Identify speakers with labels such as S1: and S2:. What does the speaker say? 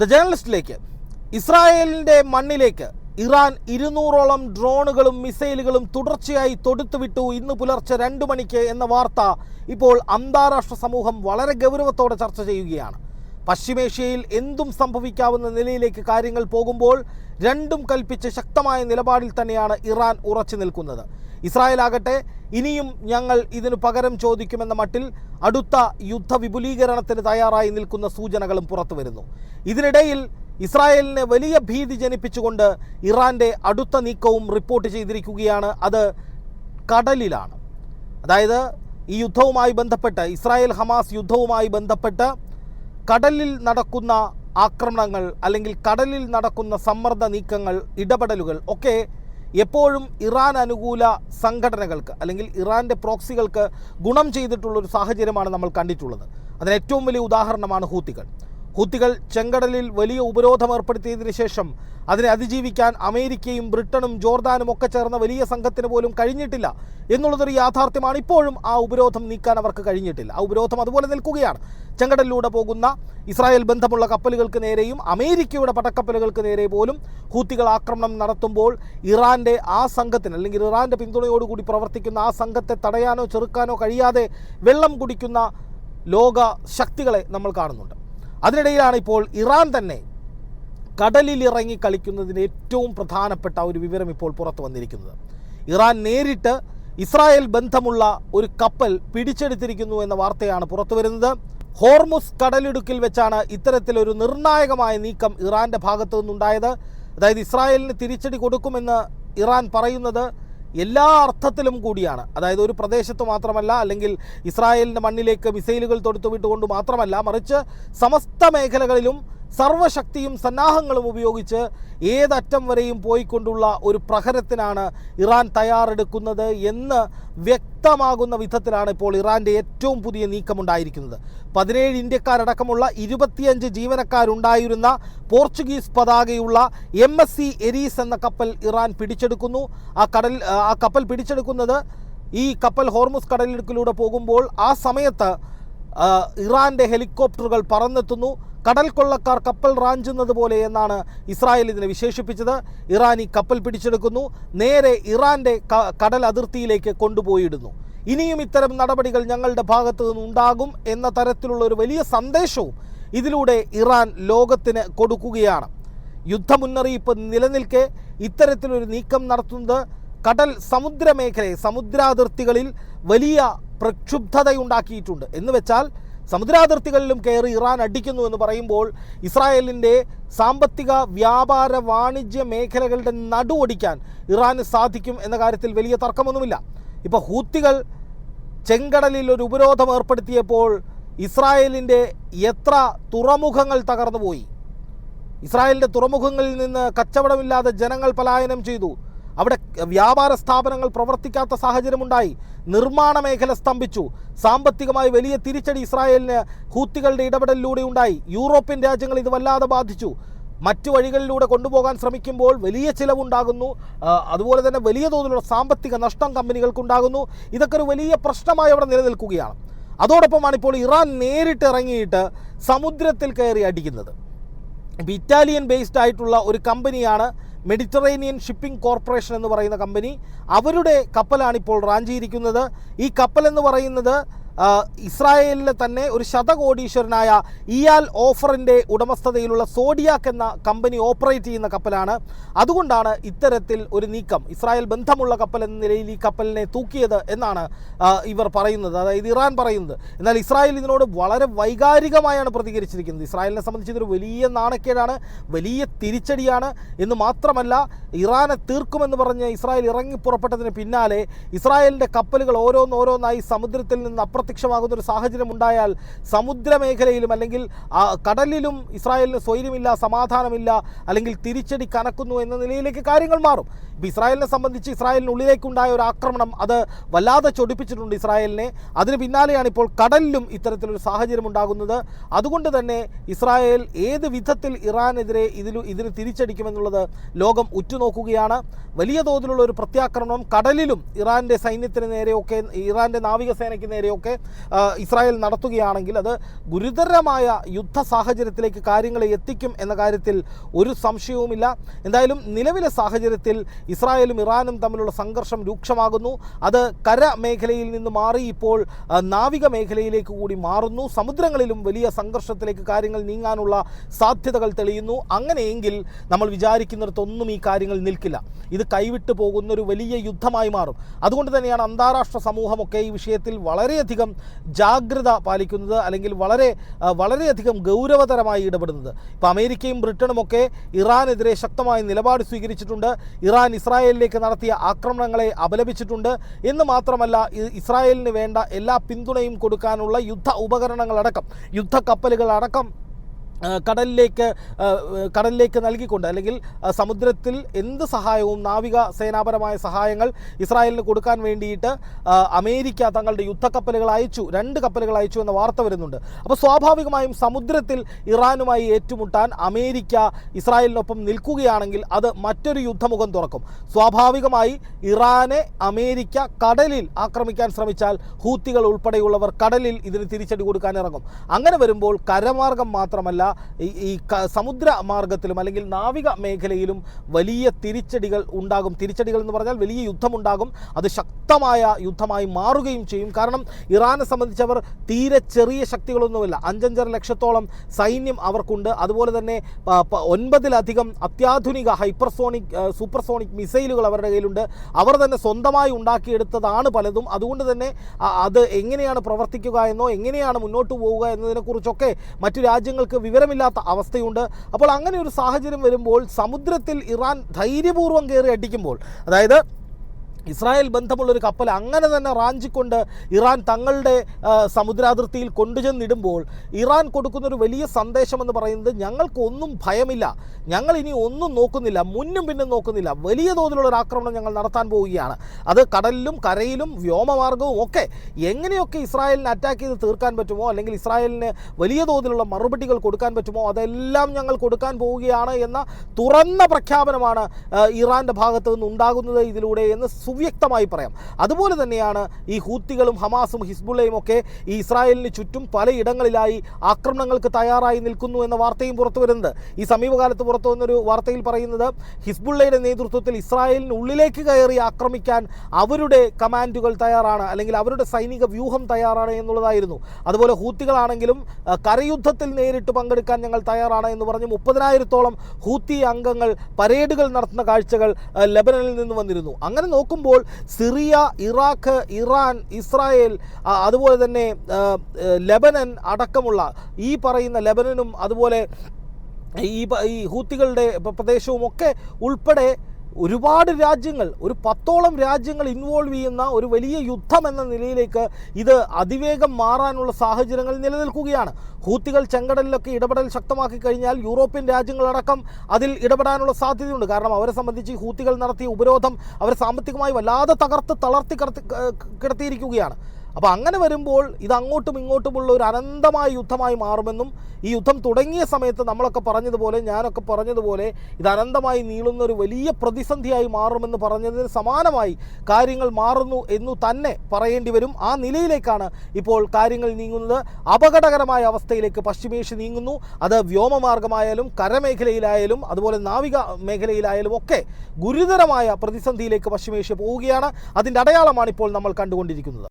S1: The ജേർണലിസ്റ്റിലേക്ക് ഇസ്രായേലിന്റെ മണ്ണിലേക്ക് Iran ഇരുന്നൂറോളം ഡ്രോണുകളും മിസൈലുകളും തുടർച്ചയായി തൊടുത്തുവിട്ടു. ഇന്ന് പുലർച്ചെ രണ്ടു മണിക്ക് എന്ന വാർത്ത ഇപ്പോൾ അന്താരാഷ്ട്ര സമൂഹം വളരെ ഗൗരവത്തോടെ ചർച്ച ചെയ്യുകയാണ്. പശ്ചിമേഷ്യയിൽ എന്തും സംഭവിക്കാവുന്ന നിലയിലേക്ക് കാര്യങ്ങൾ പോകുമ്പോൾ രണ്ടും കൽപ്പിച്ച് ശക്തമായ നിലപാടിൽ തന്നെയാണ് ഇറാൻ ഉറച്ചു നിൽക്കുന്നത്. ഇസ്രായേൽ ആകട്ടെ ഇനിയും ഞങ്ങൾ ഇതിനു പകരം ചോദിക്കുമെന്ന മട്ടിൽ അടുത്ത യുദ്ധ വിപുലീകരണത്തിന് തയ്യാറായി നിൽക്കുന്ന സൂചനകളും പുറത്തു വരുന്നു. ഇതിനിടയിൽ ഇസ്രായേലിനെ വലിയ ഭീതി ജനിപ്പിച്ചുകൊണ്ട് ഇറാന്റെ അടുത്ത നീക്കവും റിപ്പോർട്ട് ചെയ്തിരിക്കുകയാണ്. അത് കടലിലാണ്. അതായത് ഈ യുദ്ധവുമായി ബന്ധപ്പെട്ട് ഇസ്രായേൽ ഹമാസ് യുദ്ധവുമായി ബന്ധപ്പെട്ട് കടലിൽ നടക്കുന്ന ആക്രമണങ്ങൾ അല്ലെങ്കിൽ കടലിൽ നടക്കുന്ന സമ്മർദ്ദ നീക്കങ്ങൾ ഇടപെടലുകൾ ഒക്കെ എപ്പോഴും ഇറാൻ അനുകൂല സംഘടനകൾക്ക് അല്ലെങ്കിൽ ഇറാന്റെ പ്രോക്സികൾക്ക് ഗുണം ചെയ്തിട്ടുള്ള ഒരു സാഹചര്യമാണ് നമ്മൾ കണ്ടിട്ടുള്ളത്. അതിന് ഏറ്റവും വലിയ ഉദാഹരണമാണ് ഹൂത്തികൾ. ഹൂത്തികൾ ചെങ്കടലിൽ വലിയ ഉപരോധം ഏർപ്പെടുത്തിയതിനു ശേഷം അതിനെ അതിജീവിക്കാൻ അമേരിക്കയും ബ്രിട്ടനും ജോർദാനും ഒക്കെ ചേർന്ന വലിയ സംഘത്തിന് പോലും കഴിഞ്ഞിട്ടില്ല എന്നുള്ളതൊരു യാഥാർത്ഥ്യമാണ്. ഇപ്പോഴും ആ ഉപരോധം നീക്കാൻ അവർക്ക് കഴിഞ്ഞിട്ടില്ല. ആ ഉപരോധം അതുപോലെ നിൽക്കുകയാണ്. ചെങ്കടലിലൂടെ പോകുന്ന ഇസ്രായേൽ ബന്ധമുള്ള കപ്പലുകൾക്ക് നേരെയും അമേരിക്കയുടെ പടക്കപ്പലുകൾക്ക് നേരെ പോലും ഹൂത്തികൾ ആക്രമണം നടത്തുമ്പോൾ ഇറാന്റെ ആ സംഘത്തിന് അല്ലെങ്കിൽ ഇറാന്റെ പിന്തുണയോടുകൂടി പ്രവർത്തിക്കുന്ന ആ സംഘത്തെ തടയാനോ ചെറുക്കാനോ കഴിയാതെ വെള്ളം കുടിക്കുന്ന ലോക ശക്തികളെ നമ്മൾ കാണുന്നുണ്ട്. അതിനിടയിലാണ് ഇപ്പോൾ ഇറാൻ തന്നെ കടലിൽ ഇറങ്ങി കളിക്കുന്നതിന് ഏറ്റവും പ്രധാനപ്പെട്ട ഒരു വിവരം ഇപ്പോൾ പുറത്തു വന്നിരിക്കുന്നത്. ഇറാൻ നേരിട്ട് ഇസ്രായേൽ ബന്ധമുള്ള ഒരു കപ്പൽ പിടിച്ചെടുത്തിരിക്കുന്നു എന്ന വാർത്തയാണ് പുറത്തു വരുന്നത്. ഹോർമുസ് കടലിടുക്കിൽ വെച്ചാണ് ഇത്തരത്തിലൊരു നിർണായകമായ നീക്കം ഇറാന്റെ ഭാഗത്തു നിന്നുണ്ടായത്. അതായത് ഇസ്രായേലിന് തിരിച്ചടി കൊടുക്കുമെന്ന് ഇറാൻ പറയുന്നത്. എല്ലാ അർത്ഥത്തിലും കൂടിയാണ്. അതായത് ഒരു പ്രദേശത്ത് മാത്രമല്ല അല്ലെങ്കിൽ ഇസ്രായേലിന്റെ മണ്ണിലേക്ക് മിസൈലുകൾ തൊടുത്തുവിട്ടുകൊണ്ട് മാത്രമല്ല മറിച്ച് സമസ്ത മേഖലകളിലും സർവശക്തിയും സന്നാഹങ്ങളും ഉപയോഗിച്ച് ഏതറ്റം വരെയും പോയിക്കൊണ്ടുള്ള ഒരു പ്രഹരത്തിനാണ് ഇറാൻ തയ്യാറെടുക്കുന്നത് എന്ന് വ്യക്തമാകുന്ന വിധത്തിലാണ് ഇപ്പോൾ ഇറാന്റെ ഏറ്റവും പുതിയ നീക്കമുണ്ടായിരിക്കുന്നത്. പതിനേഴ് ഇന്ത്യക്കാരടക്കമുള്ള ഇരുപത്തിയഞ്ച് ജീവനക്കാരുണ്ടായിരുന്ന പോർച്ചുഗീസ് പതാകയുള്ള എം എസ് സി എരീസ് എന്ന കപ്പൽ ഇറാൻ പിടിച്ചെടുക്കുന്നു. ആ കടൽ ആ കപ്പൽ പിടിച്ചെടുക്കുന്നത് ഈ കപ്പൽ ഹോർമുസ് കടലിടുക്കിലൂടെ പോകുമ്പോൾ ആ സമയത്ത് ഇറാന്റെ ഹെലികോപ്റ്ററുകൾ പറന്നെത്തുന്നു. കടൽ കൊള്ളക്കാർ കപ്പൽ റാഞ്ചുന്നത് പോലെ എന്നാണ് ഇസ്രായേൽ ഇതിനെ വിശേഷിപ്പിച്ചത്. ഇറാൻ ഈ കപ്പൽ പിടിച്ചെടുക്കുന്നു. നേരെ ഇറാന്റെ കടൽ അതിർത്തിയിലേക്ക് കൊണ്ടുപോയിടുന്നു. ഇനിയും ഇത്തരം നടപടികൾ ഞങ്ങളുടെ ഭാഗത്തു നിന്നുണ്ടാകും എന്ന തരത്തിലുള്ള ഒരു വലിയ സന്ദേശവും ഇതിലൂടെ ഇറാൻ ലോകത്തിന് കൊടുക്കുകയാണ്. യുദ്ധ മുന്നറിയിപ്പ് നിലനിൽക്കെ ഇത്തരത്തിലൊരു നീക്കം നടത്തുന്നത് കടൽ സമുദ്രമേഖലയെ സമുദ്രാതിർത്തികളിൽ വലിയ പ്രക്ഷുബ്ധതയുണ്ടാക്കിയിട്ടുണ്ട്. എന്ന് വെച്ചാൽ സമുദ്രാതിർത്തികളിലും കയറി ഇറാൻ അടിക്കുന്നു എന്ന് പറയുമ്പോൾ ഇസ്രായേലിന്റെ സാമ്പത്തിക വ്യാപാര വാണിജ്യ മേഖലകളുടെ നടുവൊടിക്കാൻ ഇറാന് സാധിക്കും എന്ന കാര്യത്തിൽ വലിയ തർക്കമൊന്നുമില്ല. ഇപ്പോൾ ഹൂത്തികൾ ചെങ്കടലിൽ ഒരു ഉപരോധം ഏർപ്പെടുത്തിയപ്പോൾ ഇസ്രായേലിന്റെ എത്ര തുറമുഖങ്ങൾ തകർന്നുപോയി. ഇസ്രായേലിന്റെ തുറമുഖങ്ങളിൽ നിന്ന് കച്ചവടമില്ലാതെ ജനങ്ങൾ പലായനം ചെയ്തു. അവിടെ വ്യാപാര സ്ഥാപനങ്ങൾ പ്രവർത്തിക്കാത്ത സാഹചര്യമുണ്ടായി. നിർമ്മാണ മേഖല സ്തംഭിച്ചു. സാമ്പത്തികമായി വലിയ തിരിച്ചടി ഇസ്രായേലിന് ഹൂത്തികളുടെ ഇടപെടലിലൂടെ ഉണ്ടായി. യൂറോപ്യൻ രാജ്യങ്ങൾ ഇത് വല്ലാതെ ബാധിച്ചു. മറ്റു വഴികളിലൂടെ കൊണ്ടുപോകാൻ ശ്രമിക്കുമ്പോൾ വലിയ ചിലവുണ്ടാകുന്നു. അതുപോലെ തന്നെ വലിയ തോതിലുള്ള സാമ്പത്തിക നഷ്ടം കമ്പനികൾക്കുണ്ടാകുന്നു. ഇതൊക്കെ ഒരു വലിയ പ്രശ്നമായി അവിടെ നിലനിൽക്കുകയാണ്. അതോടൊപ്പമാണ് ഇപ്പോൾ ഇറാൻ നേരിട്ട് ഇറങ്ങിയിട്ട് സമുദ്രത്തിൽ കയറി അടിക്കുന്നത്. ഇറ്റാലിയൻ ബേസ്ഡ് ആയിട്ടുള്ള ഒരു കമ്പനിയാണ് മെഡിറ്ററേനിയൻ ഷിപ്പിംഗ് കോർപ്പറേഷൻ എന്ന് പറയുന്ന കമ്പനി അവരുടെ കപ്പലാണ് ഇപ്പോൾ റാഞ്ചിയിരിക്കുന്നത്. ഈ കപ്പൽ എന്ന് പറയുന്നത് ഇസ്രായേലിലെ തന്നെ ഒരു ശതകോടീശ്വരനായ ഇയാൽ ഓഫറിന്റെ ഉടമസ്ഥതയിലുള്ള സോഡിയാക്ക് എന്ന കമ്പനി ഓപ്പറേറ്റ് ചെയ്യുന്ന കപ്പലാണ്. അതുകൊണ്ടാണ് ഇത്തരത്തിൽ ഒരു നീക്കം. ഇസ്രായേൽ ബന്ധമുള്ള കപ്പൽ എന്ന നിലയിൽ ഈ കപ്പലിനെ തൂക്കിയത് എന്നാണ് ഇവർ പറയുന്നത്. അതായത് ഇറാൻ പറയുന്നത്. എന്നാൽ ഇസ്രായേൽ ഇതിനോട് വളരെ വൈകാരികമായാണ് പ്രതികരിച്ചിരിക്കുന്നത്. ഇസ്രായേലിനെ സംബന്ധിച്ച് ഇതൊരു വലിയ നാണക്കേടാണ് വലിയ തിരിച്ചടിയാണ് എന്ന് മാത്രമല്ല ഇറാനെ തീർക്കുമെന്ന് പറഞ്ഞ് ഇസ്രായേൽ ഇറങ്ങി പുറപ്പെട്ടതിന് പിന്നാലെ ഇസ്രായേലിന്റെ കപ്പലുകൾ ഓരോന്നോരോന്നായി സമുദ്രത്തിൽ നിന്ന് അപ്രത്യക്ഷമാകുന്ന ഒരു സാഹചര്യം ഉണ്ടായാൽ സമുദ്രമേഖലയിലും അല്ലെങ്കിൽ കടലിലും ഇസ്രായേലിന് സ്വൈര്യമില്ല സമാധാനമില്ല അല്ലെങ്കിൽ തിരിച്ചടി കനക്കുന്നു എന്ന നിലയിലേക്ക് കാര്യങ്ങൾ മാറും. ഇപ്പോൾ ഇസ്രായേലിനെ സംബന്ധിച്ച് ഇസ്രായേലിനുള്ളിലേക്കുണ്ടായ ഒരു ആക്രമണം അത് വല്ലാതെ ചൊടിപ്പിച്ചിട്ടുണ്ട് ഇസ്രായേലിനെ. അതിന് പിന്നാലെയാണ് ഇപ്പോൾ കടലിലും ഇത്തരത്തിലൊരു സാഹചര്യം ഉണ്ടാകുന്നത് അതുകൊണ്ട് തന്നെ ഇസ്രായേൽ ഏത് വിധത്തിൽ ഇറാനെതിരെ ഇതിൽ ഇതിന് തിരിച്ചടിക്കുമെന്നുള്ളത് ലോകം ഉറ്റുനോക്കുകയാണ്. വലിയ തോതിലുള്ള ഒരു പ്രത്യാക്രമണം കടലിലും ഇറാന്റെ സൈന്യത്തിന് നേരെയൊക്കെ ഇറാന്റെ നാവികസേനയ്ക്ക് നേരെയൊക്കെ ഒക്കെ ഇസ്രായേൽ നടത്തുകയാണെങ്കിൽ അത് ഗുരുതരമായ യുദ്ധ സാഹചര്യത്തിലേക്ക് കാര്യങ്ങളെ എത്തിക്കും എന്ന കാര്യത്തിൽ ഒരു സംശയവുമില്ല. എന്തായാലും നിലവിലെ സാഹചര്യത്തിൽ ഇസ്രായേലും ഇറാനും തമ്മിലുള്ള സംഘർഷം രൂക്ഷമാകുന്നു. അത് കര മേഖലയിൽ നിന്ന് മാറി ഇപ്പോൾ നാവിക മേഖലയിലേക്ക് കൂടി മാറുന്നു. സമുദ്രങ്ങളിലും വലിയ സംഘർഷത്തിലേക്ക് കാര്യങ്ങൾ നീങ്ങാനുള്ള സാധ്യതകൾ തെളിയുന്നു. അങ്ങനെയെങ്കിൽ നമ്മൾ വിചാരിക്കുന്നിടത്തൊന്നും ഈ കാര്യങ്ങൾ നിൽക്കില്ല. ഇത് കൈവിട്ടു പോകുന്ന ഒരു വലിയ യുദ്ധമായി മാറും. അതുകൊണ്ട് തന്നെയാണ് അന്താരാഷ്ട്ര സമൂഹമൊക്കെ ഈ വിഷയത്തിൽ വളരെയധികം ജാഗ്രത പാലിക്കുന്നത് അല്ലെങ്കിൽ വളരെ വളരെയധികം ഗൗരവതരമായി ഇടപെടുന്നത്. ഇപ്പോൾ അമേരിക്കയും ബ്രിട്ടനുമൊക്കെ ഇറാനെതിരെ ശക്തമായ നിലപാട് സ്വീകരിച്ചിട്ടുണ്ട്. ഇറാൻ ഇസ്രായേലിലേക്ക് നടത്തിയ ആക്രമണങ്ങളെ അപലപിച്ചിട്ടുണ്ട്. എന്ന് മാത്രമല്ല ഇസ്രായേലിന് വേണ്ട എല്ലാ പിന്തുണയും കൊടുക്കാനുള്ള യുദ്ധ ഉപകരണങ്ങളടക്കം യുദ്ധ കപ്പലുകളടക്കം ആ, കടലിലേക്ക് കടലിലേക്ക് നൽകിക്കൊണ്ട് അല്ലെങ്കിൽ സമുദ്രത്തിൽ എന്ത് സഹായവും നാവിക സേനാപരമായ സഹായങ്ങൾ ഇസ്രായേലിന് കൊടുക്കാൻ വേണ്ടിയിട്ട് അമേരിക്ക തങ്ങളുടെ യുദ്ധക്കപ്പലുകൾ അയച്ചു രണ്ട് കപ്പലുകൾ അയച്ചു എന്ന വാർത്ത വരുന്നുണ്ട്. അപ്പോൾ സ്വാഭാവികമായും സമുദ്രത്തിൽ ഇറാനുമായി ഏറ്റുമുട്ടാൻ അമേരിക്ക ഇസ്രായേലിനൊപ്പം നിൽക്കുകയാണെങ്കിൽ അത് മറ്റൊരു യുദ്ധമുഖം തുറക്കും. സ്വാഭാവികമായി ഇറാനെ അമേരിക്ക കടലിൽ ആക്രമിക്കാൻ ശ്രമിച്ചാൽ ഹൂത്തികൾ ഉൾപ്പെടെയുള്ളവർ കടലിൽ ഇതിന് തിരിച്ചടി കൊടുക്കാൻ ഇറങ്ങും. അങ്ങനെ വരുമ്പോൾ കരമാർഗം മാത്രമല്ല ഈ സമുദ്ര മാർഗത്തിലും അല്ലെങ്കിൽ നാവിക മേഖലയിലും വലിയ തിരിച്ചടികൾ ഉണ്ടാകും. തിരിച്ചടികൾ എന്ന് പറഞ്ഞാൽ വലിയ യുദ്ധമുണ്ടാകും. അത് ശക്തമായ യുദ്ധമായി മാറുകയും ചെയ്യും. കാരണം ഇറാനെ സംബന്ധിച്ചവർ തീരെ ചെറിയ ശക്തികളൊന്നുമില്ല. അഞ്ചഞ്ചര ലക്ഷത്തോളം സൈന്യം അവർക്കുണ്ട്. അതുപോലെ തന്നെ ഒൻപതിലധികം അത്യാധുനിക ഹൈപ്പർസോണിക് സൂപ്പർസോണിക് മിസൈലുകൾ അവരുടെ കയ്യിലുണ്ട്. അവർ തന്നെ സ്വന്തമായി ഉണ്ടാക്കിയെടുത്തതാണ് പലതും. അതുകൊണ്ട് തന്നെ അത് എങ്ങനെയാണ് പ്രവർത്തിക്കുക എന്നോ എങ്ങനെയാണ് മുന്നോട്ട് പോവുക എന്നതിനെക്കുറിച്ചൊക്കെ മറ്റു രാജ്യങ്ങൾക്ക് വിവരമില്ലാത്ത അവസ്ഥയുണ്ട്. അപ്പോൾ അങ്ങനെ ഒരു സാഹചര്യം വരുമ്പോൾ സമുദ്രത്തിൽ ഇറാൻ ധൈര്യപൂർവം കയറി അടിക്കുമ്പോൾ അതായത് ഇസ്രായേൽ ബന്ധമുള്ള ഒരു കപ്പൽ അങ്ങനെ തന്നെ റാഞ്ചിക്കൊണ്ട് ഇറാൻ തങ്ങളുടെ സമുദ്രാതിർത്തിയിൽ കൊണ്ടുചെന്നിടുമ്പോൾ ഇറാൻ കൊടുക്കുന്ന ഒരു വലിയ സന്ദേശമെന്ന് പറയുന്നത് ഞങ്ങൾക്കൊന്നും ഭയമില്ല. ഞങ്ങൾ ഇനി ഒന്നും നോക്കുന്നില്ല. മുന്നും പിന്നും നോക്കുന്നില്ല. വലിയ തോതിലുള്ള ഒരു ആക്രമണം ഞങ്ങൾ നടത്താൻ പോവുകയാണ്. അത് കടലിലും കരയിലും വ്യോമമാർഗവും ഒക്കെ എങ്ങനെയൊക്കെ ഇസ്രായേലിനെ അറ്റാക്ക് ചെയ്ത് തീർക്കാൻ പറ്റുമോ അല്ലെങ്കിൽ ഇസ്രായേലിന് വലിയ തോതിലുള്ള മറുപടികൾ കൊടുക്കാൻ പറ്റുമോ അതെല്ലാം ഞങ്ങൾ കൊടുക്കാൻ പോവുകയാണ് എന്ന തുറന്ന പ്രഖ്യാപനമാണ് ഇറാന്റെ ഭാഗത്ത് നിന്ന് ഉണ്ടാകുന്നത് ഇതിലൂടെ എന്ന് സുവ്യക്തമായി പറയാം. അതുപോലെ തന്നെയാണ് ഈ ഹൂത്തികളും ഹമാസും ഹിസ്ബുള്ളയും ഒക്കെ ഈ ഇസ്രായേലിന് ചുറ്റും പലയിടങ്ങളിലായി ആക്രമണങ്ങൾക്ക് തയ്യാറായി നിൽക്കുന്നു എന്ന വാർത്തയും പുറത്തു വരുന്നത് ഈ സമീപകാലത്ത് പുറത്തു വന്നൊരു വാർത്തയിൽ പറയുന്നത് ഹിസ്ബുള്ളയുടെ നേതൃത്വത്തിൽ ഇസ്രായേലിന് ഉള്ളിലേക്ക് കയറി ആക്രമിക്കാൻ അവരുടെ കമാൻഡുകൾ തയ്യാറാണ് അല്ലെങ്കിൽ അവരുടെ സൈനിക വ്യൂഹം തയ്യാറാണ് എന്നുള്ളതായിരുന്നു. അതുപോലെ ഹൂത്തികളാണെങ്കിലും കരയുദ്ധത്തിൽ നേരിട്ട് പങ്കെടുക്കാൻ ഞങ്ങൾ തയ്യാറാണ് എന്ന് പറഞ്ഞ് മുപ്പതിനായിരത്തോളം ഹൂത്തി അംഗങ്ങൾ പരേഡുകൾ നടത്തുന്ന കാഴ്ചകൾ ലെബനനിൽ നിന്ന് വന്നിരുന്നു. അങ്ങനെ നോക്കുമ്പോൾ സിറിയ ഇറാഖ് ഇറാൻ ഇസ്രായേൽ അതുപോലെ തന്നെ ലബനൻ അടക്കമുള്ള ഈ പറയുന്ന ലെബനനും അതുപോലെ ഈ ഈ ഹൂത്തികളുടെ പ്രദേശവും പ്രദേശവുമൊക്കെ ഉൾപ്പെടെ ഒരുപാട് രാജ്യങ്ങൾ ഒരു പത്തോളം രാജ്യങ്ങൾ ഇൻവോൾവ് ചെയ്യുന്ന ഒരു വലിയ യുദ്ധം എന്ന നിലയിലേക്ക് ഇത് അതിവേഗം മാറാനുള്ള സാഹചര്യങ്ങൾ നിലനിൽക്കുകയാണ്. ഹൂത്തികൾ ചെങ്കടലിലൊക്കെ ഇടപെടൽ ശക്തമാക്കി കഴിഞ്ഞാൽ യൂറോപ്യൻ രാജ്യങ്ങളടക്കം അതിൽ ഇടപെടാനുള്ള സാധ്യതയുണ്ട്. കാരണം അവരെ സംബന്ധിച്ച് ഹൂത്തികൾ നടത്തിയ ഉപരോധം അവരെ സാമ്പത്തികമായി വല്ലാതെ തകർത്ത് തളർത്തി കിടത്തി കിടത്തിയിരിക്കുകയാണ്. അപ്പോൾ അങ്ങനെ വരുമ്പോൾ ഇത് അങ്ങോട്ടും ഇങ്ങോട്ടുമുള്ള ഒരു അനന്തമായ യുദ്ധമായി മാറുമെന്നും ഈ യുദ്ധം തുടങ്ങിയ സമയത്ത് നമ്മളൊക്കെ പറഞ്ഞതുപോലെ ഞാനൊക്കെ പറഞ്ഞതുപോലെ ഇത് അനന്തമായി നീളുന്ന ഒരു വലിയ പ്രതിസന്ധിയായി മാറുമെന്ന് പറഞ്ഞതിന് സമാനമായി കാര്യങ്ങൾ മാറുന്നു എന്നു തന്നെ പറയേണ്ടി വരും. ആ നിലയിലേക്കാണ് ഇപ്പോൾ കാര്യങ്ങൾ നീങ്ങുന്നത്. അപകടകരമായ അവസ്ഥയിലേക്ക് പശ്ചിമേഷ്യ നീങ്ങുന്നു. അത് വ്യോമമാർഗമായാലും കരമേഖലയിലായാലും അതുപോലെ നാവിക മേഖലയിലായാലും ഒക്കെ ഗുരുതരമായ പ്രതിസന്ധിയിലേക്ക് പശ്ചിമേഷ്യ പോവുകയാണ്. അതിന്റെ അടയാളമാണ് ഇപ്പോൾ നമ്മൾ കണ്ടുകൊണ്ടിരിക്കുന്നത്.